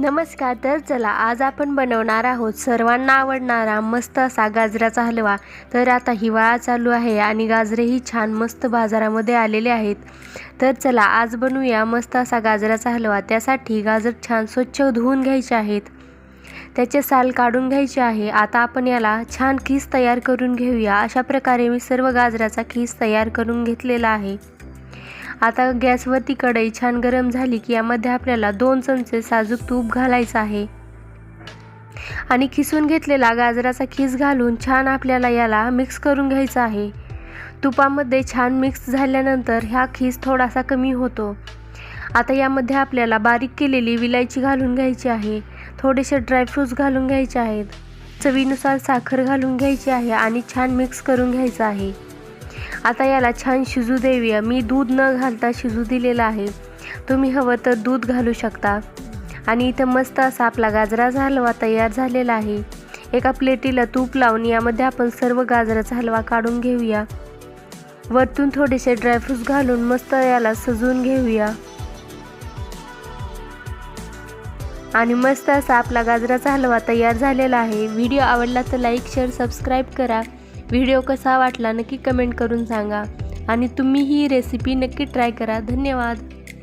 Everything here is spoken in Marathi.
नमस्कार तर चला आज आपण बनवणार आहोत सर्वांना आवडणारा मस्त असा गाजराचा हलवा. तर आता हिवाळा चालू आहे आणि गाजरेही छान मस्त बाजारामध्ये आलेले आहेत. तर चला आज बनवूया मस्त असा गाजराचा हलवा. त्यासाठी गाजर छान स्वच्छ धुवून घ्यायचे आहेत. त्याचे साल काढून घ्यायचे आहे. आता आपण याला छान खीस तयार करून घेऊया. अशा प्रकारे मी सर्व गाजराचा खीस तयार करून घेतलेला आहे. आता गॅसवरती कढई छान गरम झाली की यामध्ये आपल्याला दोन चमचे साजूक तूप घालायचं आहे. आणि खिसून घेतलेला गाजराचा खीस घालून छान आपल्याला याला मिक्स करून घ्यायचा आहे. तुपामध्ये छान मिक्स झाल्यानंतर ह्या खीस थोडासा कमी होतो. आता यामध्ये आपल्याला बारीक केलेली विलायची घालून घ्यायची आहे. थोडेसे ड्रायफ्रूट्स घालून घ्यायचे आहेत. चवीनुसार साखर घालून घ्यायची आहे आणि छान मिक्स करून घ्यायचं आहे. आता याला छान शिजू देऊया. मी दूध न घालता शिजू दिलेलं आहे. तुम्ही हवं तर दूध घालू शकता. आणि इथं मस्त असा आपला गाजराचा हलवा तयार झालेला आहे. एका प्लेटीला तूप लावून यामध्ये आपण सर्व गाजराचा हलवा काढून घेऊया. वरतून थोडेसे ड्रायफ्रूट्स घालून मस्त याला सजवून घेऊया. आणि मस्त असा आपला गाजराचा हलवा तयार झालेला आहे. व्हिडिओ आवडला तर लाईक शेअर सबस्क्राईब करा. व्हिडिओ कसा वाटला नक्की कमेंट करून सांगा. आणि तुम्ही ही रेसिपी नक्की ट्राय करा. धन्यवाद.